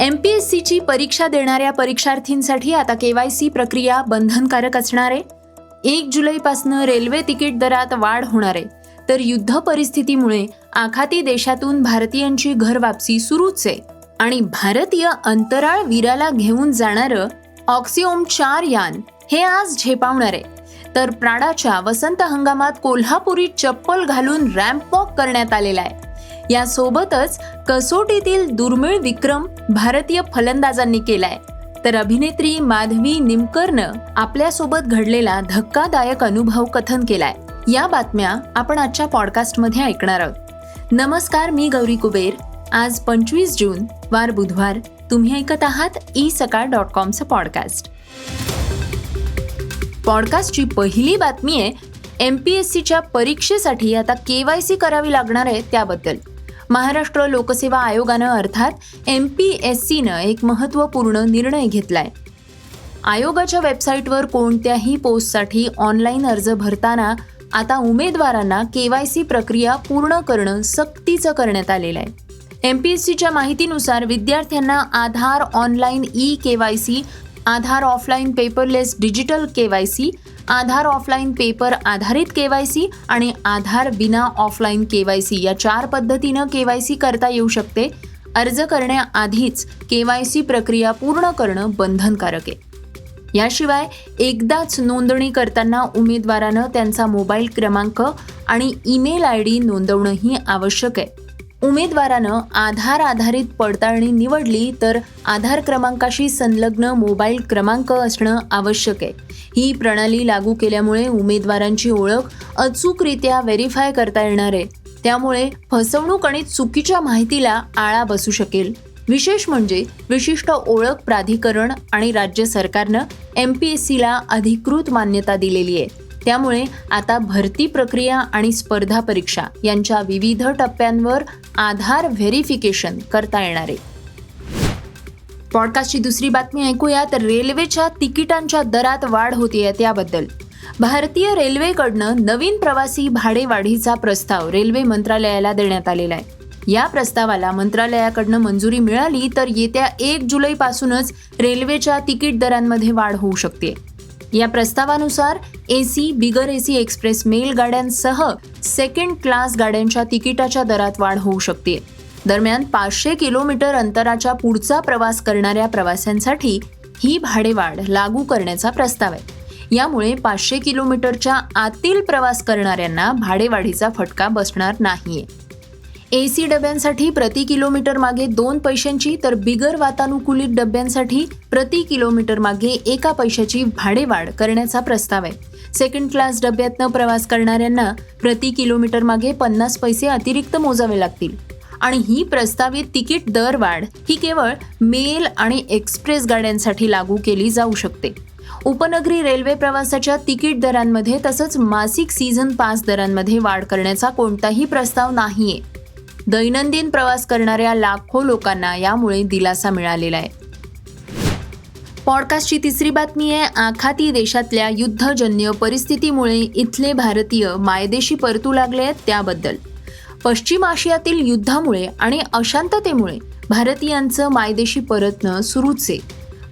M P S सीची परीक्षा देणाऱ्या परीक्षार्थींसाठी आता के वाय सी प्रक्रिया बंधनकारक असणार आहे. एक जुलैपासून रेल्वे तिकीट दरात वाढ होणार आहे. तर युद्ध परिस्थितीमुळे आखाती देशातून भारतीयांची घरवापसी सुरूच आहे. आणि भारतीय अंतराळ वीराला घेऊन जाणारं ऑक्सिओम चार यान हे आज झेपावणार आहे. तर प्राडाच्या वसंत हंगामात कोल्हापुरी चप्पल घालून रॅम्प वॉक करण्यात आलेला आहे. यासोबतच कसोटीतील दुर्मिळ विक्रम भारतीय फलंदाजांनी केलाय. तर अभिनेत्री माधवी निमकरनं आपल्यासोबत घडलेला धक्कादायक अनुभव कथन केलाय. या बातम्या आपण आजच्या पॉडकास्टमध्ये ऐकणार आहोत. नमस्कार मी गौरी कुबेर. आज पंचवीस जून वार बुधवार. तुम्ही ऐकत आहात ई सकाळ डॉट कॉमचं पॉडकास्ट. पॉडकास्टची पहिली बातमी आहे एम पी एस सीच्या परीक्षेसाठी आता के वाय सी करावी लागणार आहे त्याबद्दल. महाराष्ट्र लोकसेवा आयोगानं अर्थात एम पी एस सीनं एक महत्त्वपूर्ण निर्णय घेतलाय. आयोगाच्या वेबसाईटवर कोणत्याही पोस्टसाठी ऑनलाईन अर्ज भरताना आता उमेदवारांना के वाय सी प्रक्रिया पूर्ण करणं सक्तीचं करण्यात आलेलं आहे एम पी एस सीच्या माहितीनुसार विद्यार्थ्यांना Aadhaar online E K Y C Aadhaar offline paperless digital K Y C Aadhaar offline paper आधारित के वाय सी आणि आधार बिना ऑफलाईन के वाय सी या चार पद्धतीनं के वाय सी करता येऊ शकते. अर्ज करण्याआधीच के वाय सी प्रक्रिया पूर्ण करणं बंधनकारक आहे. याशिवाय एकदाच नोंदणी करताना उमेदवारानं त्यांचा मोबाईल क्रमांक आणि ईमेल आय डी नोंदवणंही आवश्यक आहे. उमेदवारानं आधार आधारित पडताळणी निवडली तर आधार क्रमांकाशी संलग्न मोबाईल क्रमांक असणं आवश्यक आहे. ही प्रणाली लागू केल्यामुळे उमेदवारांची ओळख अचूकरित्या व्हेरीफाय करता येणार आहे. त्यामुळे फसवणूक आणि चुकीच्या माहितीला आळा बसू शकेल. विशेष म्हणजे विशिष्ट ओळख प्राधिकरण आणि राज्य सरकारनं एम पी एस सीला अधिकृत मान्यता दिलेली आहे. त्यामुळे आता भरती प्रक्रिया आणि स्पर्धा परीक्षा यांच्या विविध टप्प्यांवर आधार व्हेरिफिकेशन करता येणार आहे. पॉडकास्टची दुसरी बातमी ऐकूया तर रेल्वेच्या तिकिटांच्या दरात वाढ होतीये त्याबद्दल. भारतीय रेल्वेकडनं नवीन प्रवासी भाडेवाढीचा प्रस्ताव रेल्वे मंत्रालयाला देण्यात आलेला आहे. या प्रस्तावाला मंत्रालयाकडनं मंजुरी मिळाली तर येत्या एक जुलैपासूनच रेल्वेच्या तिकीट दरांमध्ये वाढ होऊ शकते. या प्रस्तावानुसार एसी बिगर एसी एक्सप्रेस मेल गाड्यांसह सेकंड क्लास गाड्यांच्या तिकिटाच्या दरात वाढ होऊ शकते. दरम्यान पाचशे किलोमीटर अंतराच्या पुढचा प्रवास करणाऱ्या प्रवाशांसाठी ही भाडेवाढ लागू करण्याचा प्रस्ताव आहे. यामुळे पाचशे किलोमीटरच्या आतील प्रवास करणाऱ्यांना भाडेवाढीचा फटका बसणार नाहीये. एसी डब्यांसाठी प्रति किलोमीटर मागे दोन पैशांची तर बिगर वातानुकूलित डब्यांसाठी प्रति किलोमीटर मागे एका पैशाची भाडेवाढ करण्याचा प्रस्ताव आहे. सेकंड क्लास डब्यातनं प्रवास करणाऱ्यांना प्रति किलोमीटर मागे पन्नास पैसे अतिरिक्त मोजावे लागतील. आणि ही प्रस्तावित तिकीट दरवाढ ही केवळ मेल आणि एक्सप्रेस गाड्यांसाठी लागू केली जाऊ शकते. उपनगरी रेल्वे प्रवासाच्या तिकीट दरांमध्ये तसंच मासिक सीझन पास दरांमध्ये वाढ करण्याचा कोणताही प्रस्ताव नाहीये. दैनंदिन प्रवास करणाऱ्या लाखो लोकांना यामुळे दिलासा मिळालेला आहे. पॉडकास्टची तिसरी बातमी आहे आखाती देशातल्या युद्धजन्य परिस्थितीमुळे इथले भारतीय मायदेशी परतू लागले आहेत त्याबद्दल. पश्चिम आशियातील युद्धामुळे आणि अशांततेमुळे भारतीयांचं मायदेशी परतणं सुरूच आहे.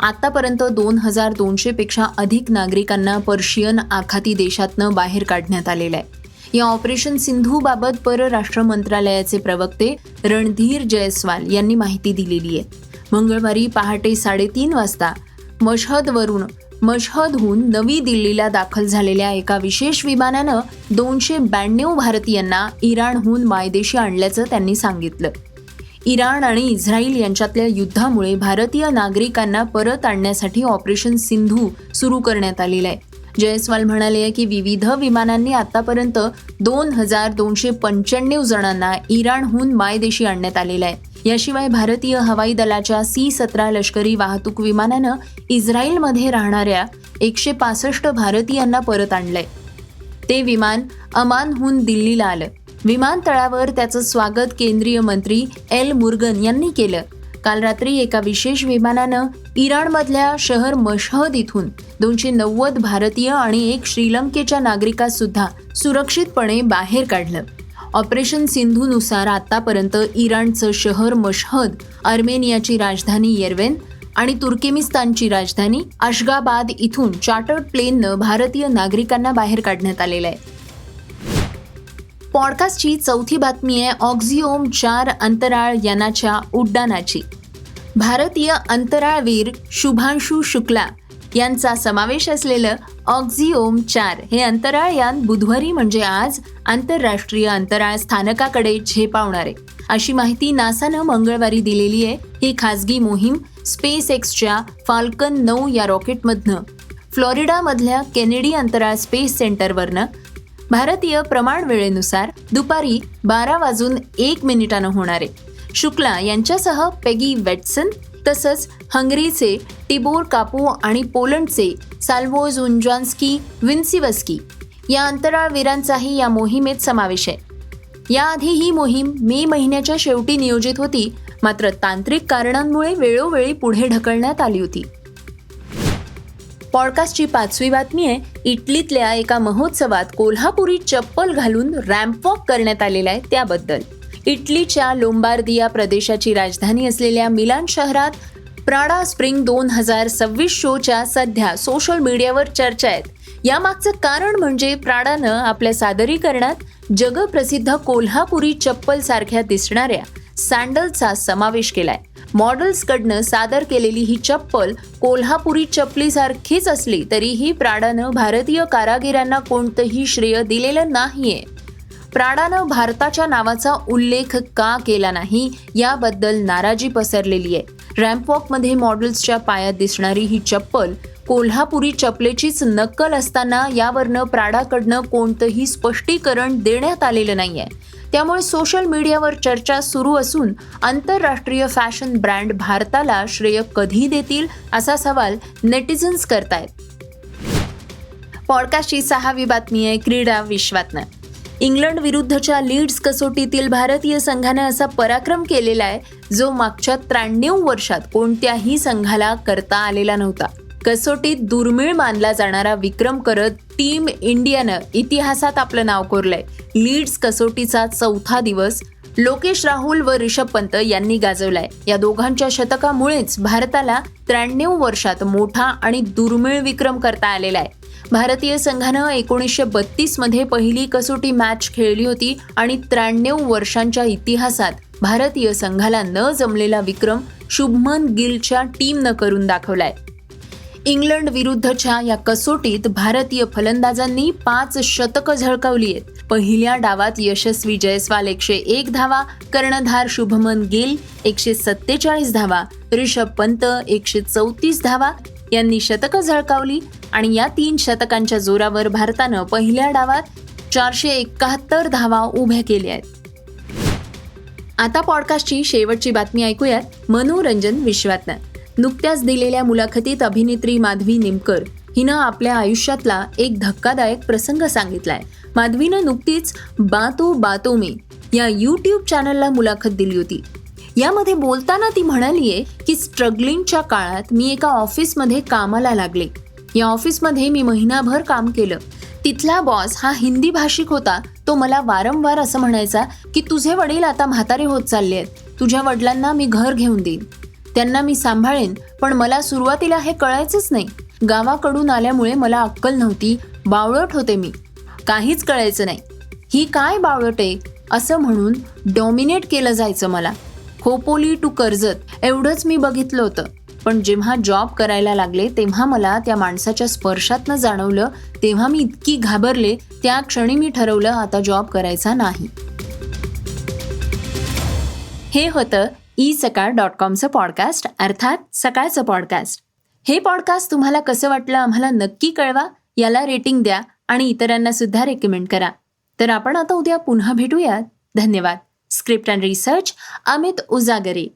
आतापर्यंत दोन हजार दोनशेपेक्षा अधिक नागरिकांना पर्शियन आखाती देशातनं बाहेर काढण्यात आलेलं आहे. या ऑपरेशन सिंधूबाबत परराष्ट्र मंत्रालयाचे प्रवक्ते रणधीर जयस्वाल यांनी माहिती दिलेली आहे. मंगळवारी पहाटे साडेतीन वाजता मशहदवरून मशहदहून नवी दिल्लीला दाखल झालेल्या एका विशेष विमानानं दोनशे ब्याण्णव भारतीयांना इराणहून मायदेशी आणल्याचं त्यांनी सांगितलं. इराण आणि इस्रायल यांच्यातल्या युद्धामुळे भारतीय नागरिकांना परत आणण्यासाठी ऑपरेशन सिंधू सुरू करण्यात आलेलं आहे. जयस्वाल म्हणाले की विविध विमानांनी आतापर्यंत दोन हजार दोनशे पंच्याण्णव जणांना इराणहून मायदेशी आणण्यात आलेलं आहे. याशिवाय भारतीय हवाई दलाच्या सी सतरा लष्करी वाहतूक विमानानं इस्रायलमध्ये राहणाऱ्या एकशे पासष्ट भारतीयांना परत आणलंय. ते विमान अमानहून दिल्लीला आलं. विमानतळावर त्याचं स्वागत केंद्रीय मंत्री एल मुर्गन यांनी केलं. काल रात्री एका विशेष विमानानं इराणमधल्या शहर मशहद इथून दोनशे नव्वद भारतीय आणि एक श्रीलंकेच्या नागरिकांसुद्धा सुरक्षितपणे बाहेर काढलं. ऑपरेशन सिंधूनुसार आतापर्यंत इराणचं शहर मशहद अर्मेनियाची राजधानी येरवेन आणि तुर्किमिस्तानची राजधानी अशगाबाद इथून चार्टर्ड प्लेननं भारतीय नागरिकांना बाहेर काढण्यात आलेलं आहे. पॉडकास्टची चौथी बातमी आहे ऑक्झिओम चार अंतराळ यानाच्या उड्डाणाची. भारतीय अंतराळवीर शुभांशू शुक्ला यांचा समावेश असलेलं ऑक्झिओम चार हे अंतराळ यान बुधवारी म्हणजे आज आंतरराष्ट्रीय अंतराळ स्थानकाकडे झेपावणार. आहे अशी माहिती नासानं मंगळवारी दिलेली आहे. ही खासगी मोहीम स्पेस एक्सच्या फाल्कन नऊ या रॉकेटमधनं फ्लॉरिडामधल्या केनेडी अंतराळ स्पेस सेंटरवरनं भारतीय प्रमाण वेळेनुसार दुपारी बारा वाजून एक मिनिटानं होणारे शुक्ला यांच्यासह पेगी वेटसन तसंच हंगरीचे टिबोर कापू आणि पोलंडचे साल्वोज उंजॉन्स्की विन्सिवस्की या अंतराळवीरांचाही या मोहिमेत समावेश आहे. याआधी ही मोहीम मे महिन्याच्या शेवटी नियोजित होती मात्र तांत्रिक कारणांमुळे वेळोवेळी पुढे ढकलण्यात आली होती. पॉडकास्टची पाचवी बातमी आहे इटलीतल्या एका महोत्सवात कोल्हापुरी चप्पल घालून रॅम्प वॉक करण्यात आलेला आहे त्याबद्दल. इटलीच्या लोंबार्दिया प्रदेशाची राजधानी असलेल्या मिलान शहरात प्राडा स्प्रिंग दोन हजार सव्वीस शोच्या सध्या सोशल मीडियावर चर्चा आहेत. यामागचं कारण म्हणजे प्राडानं आपल्या सादरीकरणात जगप्रसिद्ध कोल्हापुरी चप्पल सारख्या दिसणाऱ्या सँडलचा समावेश केलाय. मॉडेल्सकडनं सादर केलेली ही चप्पल कोल्हापुरी चपलीसारखीच असली तरीही प्राडानं भारतीय कारागिरांना कोणतंही श्रेय दिलेलं नाहीये. प्राडानं भारताच्या नावाचा उल्लेख का केला नाही याबद्दल नाराजी पसरलेली आहे. रॅम्पवॉकमध्ये मॉडेल्सच्या पायात दिसणारी ही चप्पल कोल्हापुरी चपलेचीच नक्कल असताना यावरनं प्राडाकडनं कोणतंही स्पष्टीकरण देण्यात आलेलं नाही आहे त्यामुळे सोशल मीडियावर चर्चा सुरू असून आंतरराष्ट्रीय फॅशन ब्रँड भारताला श्रेय कधी देतील असा सवाल नेटिझन्स करतायत. पॉडकास्टची सहावी बातमी आहे क्रीडा विश्वातनं. इंग्लंड विरुद्धच्या लीड्स कसोटीतील भारतीय संघानं असा पराक्रम केलेला आहे जो मागच्या त्र्याण्णव वर्षात कोणत्याही संघाला करता आलेला नव्हता. कसोटीत दुर्मिळ मानला जाणारा विक्रम करत टीम इंडियानं इतिहासात आपलं नाव कोरलंय. लीड्स कसोटीचा चौथा दिवस लोकेश राहुल व रिषभ पंत यांनी गाजवलाय. या दोघांच्या शतकामुळेच भारताला त्र्याण्णव वर्षात मोठा आणि दुर्मिळ विक्रम करता आलेला आहे. भारतीय संघानं एकोणीसशे बत्तीसमध्ये पहिली कसोटी मॅच खेळली होती आणि त्र्याण्णव वर्षांच्या इतिहासात भारतीय संघाला न जमलेला विक्रम शुभमन गिलच्या टीमनं करून दाखवलाय. इंग्लंड विरुद्धच्या या कसोटीत भारतीय फलंदाजांनी पाच शतकं झळकावली आहेत. पहिल्या डावात यशस्वी जयस्वाल एकशे एक धावा कर्णधार शुभमन गिल एकशे सत्तेचाळीस धावा रिषभ पंत एकशे चौतीस धावा यांनी शतकं झळकावली आणि या तीन शतकांच्या जोरावर भारतानं पहिल्या डावात चारशे एकाहत्तर धावा उभ्या केल्या आहेत. आता पॉडकास्टची शेवटची बातमी ऐकूयात मनोरंजन विश्वातनं. नुकत्याच दिलेल्या मुलाखतीत अभिनेत्री माधवी निमकर हिनं आपल्या आयुष्यातला एक धक्कादायक प्रसंग सांगितलाय. माधवीनं नुकतीच बातो बातो मे या यूट्यूब चॅनलला मुलाखत दिली होती. यामध्ये बोलताना ती म्हणालीये की स्ट्रगलिंगच्या काळात मी एका ऑफिसमध्ये कामाला लागले. या ऑफिसमध्ये मी महिनाभर काम केलं. तिथला बॉस हा हिंदी भाषिक होता. तो मला वारंवार असं म्हणायचा की तुझे वडील आता म्हातारे होत चालले आहेत तुझ्या वडिलांना मी घर घेऊन देईन. त्यांना मी सांभाळेन पण मला सुरुवातीला हे कळायचंच नाही. गावाकडून आल्यामुळे मला अक्कल नव्हती बावळट होते मी. काहीच कळायचं नाही. ही काय बावळट आहे? असं म्हणून डॉमिनेट केलं जायचं मला. खोपोली टू कर्जत एवढंच मी बघितलं होतं. पण जेव्हा जॉब करायला लागले तेव्हा मला त्या माणसाच्या स्पर्शातनं जाणवलं तेव्हा मी इतकी घाबरले त्या क्षणी मी ठरवलं आता जॉब करायचा नाही. हे होतं ई सकाळ डॉट कॉमचं पॉडकास्ट अर्थात सकाळचं पॉडकास्ट. हे पॉडकास्ट तुम्हाला कसं वाटलं आम्हाला नक्की कळवा याला रेटिंग द्या आणि इतरांना सुद्धा रेकमेंड करा. तर आपण आता उद्या पुन्हा भेटूयात. धन्यवाद. Script and research Amit Ujagare.